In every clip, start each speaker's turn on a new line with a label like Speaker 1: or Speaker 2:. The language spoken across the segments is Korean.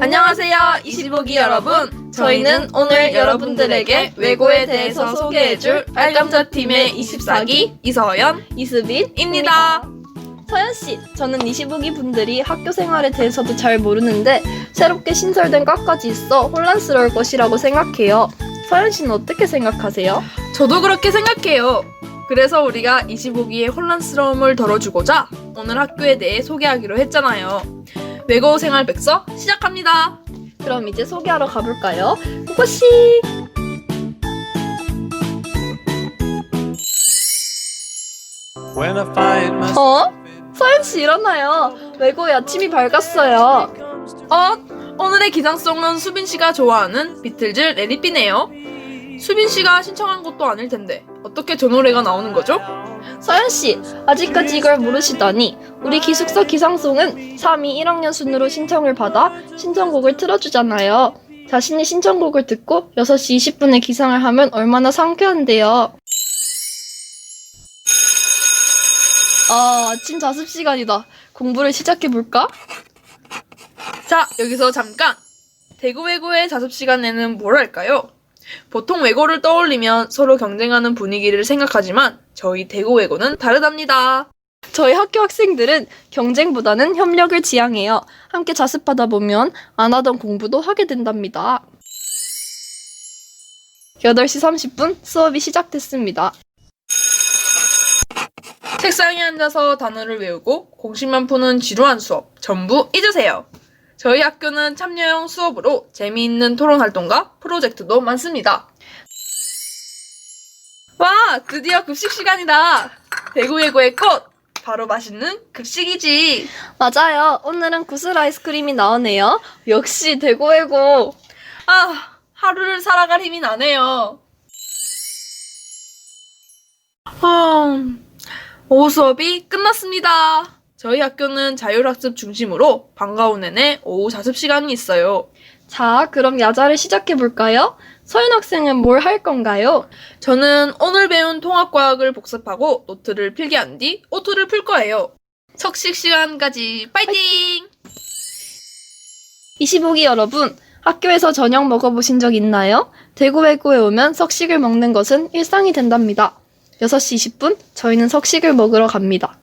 Speaker 1: 안녕하세요, 25기 여러분. 저희는 오늘 여러분들에게 외고에 대해서 소개해줄 빨감자 팀의 24기 이서연, 이수빈입니다.
Speaker 2: 서연 씨, 저는 25기 분들이 학교 생활에 대해서도 잘 모르는데 새롭게 신설된 과까지 있어 혼란스러울 것이라고 생각해요. 서연 씨는 어떻게 생각하세요?
Speaker 1: 저도 그렇게 생각해요. 그래서 우리가 25기의 혼란스러움을 덜어주고자 오늘 학교에 대해 소개하기로 했잖아요. 외고 생활 백서 시작합니다.
Speaker 2: 그럼 이제 소개하러 가볼까요?
Speaker 3: myself
Speaker 2: 어? 서연 씨 일어나요. 외고에 아침이 밝았어요.
Speaker 1: 어, 오늘의 기상송은 수빈 씨가 좋아하는 비틀즈 레디비네요. 수빈 씨가 신청한 것도 아닐 텐데 어떻게 저 노래가 나오는 거죠?
Speaker 2: 서연 씨, 아직까지 이걸 모르시다니. 우리 기숙사 기상송은 3위 1학년 순으로 신청을 받아 신청곡을 틀어주잖아요. 자신이 신청곡을 듣고 6시 20분에 기상을 하면 얼마나 상쾌한데요. 아, 아침 자습 시간이다. 공부를 시작해볼까?
Speaker 1: 자, 여기서 잠깐! 대구 외고의 자습 시간에는 뭘 할까요? 보통 외고를 떠올리면 서로 경쟁하는 분위기를 생각하지만 저희 대구 외고는 다르답니다.
Speaker 2: 저희 학교 학생들은 경쟁보다는 협력을 지향해요. 함께 자습하다 보면 안 하던 공부도 하게 된답니다. 8시 30분 수업이 시작됐습니다.
Speaker 1: 책상에 앉아서 단어를 외우고 공식만 푸는 지루한 수업 전부 잊으세요. 저희 학교는 참여형 수업으로 재미있는 토론 활동과 프로젝트도 많습니다. 와, 드디어 급식 시간이다. 대구 외고의 꽃, 바로 맛있는 급식이지.
Speaker 2: 맞아요. 오늘은 구슬 아이스크림이 나오네요. 역시 대고외고.
Speaker 1: 아, 하루를 살아갈 힘이 나네요. 음, 오후 수업이 끝났습니다. 저희 학교는 자율학습 중심으로 방과 후 내내 오후 자습 시간이 있어요.
Speaker 2: 자, 그럼 야자를 시작해볼까요? 서윤 학생은 뭘 할 건가요?
Speaker 1: 저는 오늘 배운 통합과학을 복습하고 노트를 필기한 뒤 오투를 풀 거예요. 석식 시간까지 파이팅!
Speaker 2: 25기 여러분, 학교에서 저녁 먹어보신 적 있나요? 대구 외고에 오면 석식을 먹는 것은 일상이 된답니다. 6시 20분, 저희는 석식을 먹으러 갑니다.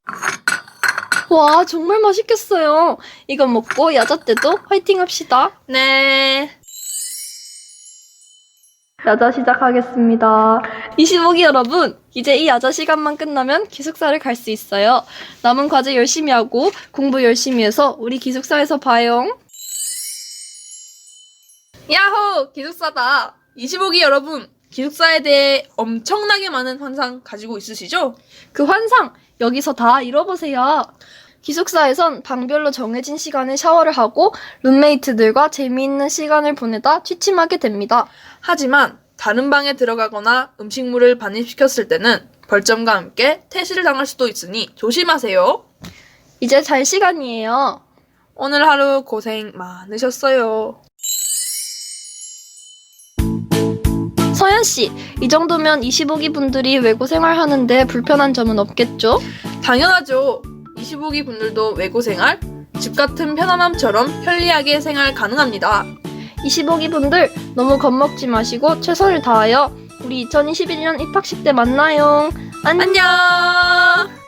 Speaker 2: 와, 정말 맛있겠어요. 이거 먹고 야자 때도 화이팅 합시다.
Speaker 1: 네.
Speaker 2: 야자 시작하겠습니다. 25기 여러분, 이제 이 야자 시간만 끝나면 기숙사를 갈 수 있어요. 남은 과제 열심히 하고 공부 열심히 해서 우리 기숙사에서 봐요.
Speaker 1: 야호! 기숙사다. 25기 여러분, 기숙사에 대해 엄청나게 많은 환상 가지고 있으시죠?
Speaker 2: 그 환상 여기서 다 잃어보세요. 기숙사에선 방별로 정해진 시간에 샤워를 하고 룸메이트들과 재미있는 시간을 보내다 취침하게 됩니다.
Speaker 1: 하지만 다른 방에 들어가거나 음식물을 반입시켰을 때는 벌점과 함께 퇴실을 당할 수도 있으니 조심하세요.
Speaker 2: 이제 잘 시간이에요.
Speaker 1: 오늘 하루 고생 많으셨어요.
Speaker 2: 서연 씨, 이 정도면 25기 분들이 외고 생활하는데 불편한 점은 없겠죠?
Speaker 1: 당연하죠. 25기 분들도 외고 생활, 집 같은 편안함처럼 편리하게 생활 가능합니다.
Speaker 2: 25기 분들 너무 겁먹지 마시고 최선을 다하여 우리 2021년 입학식 때 만나요. 안녕.
Speaker 1: 안녕!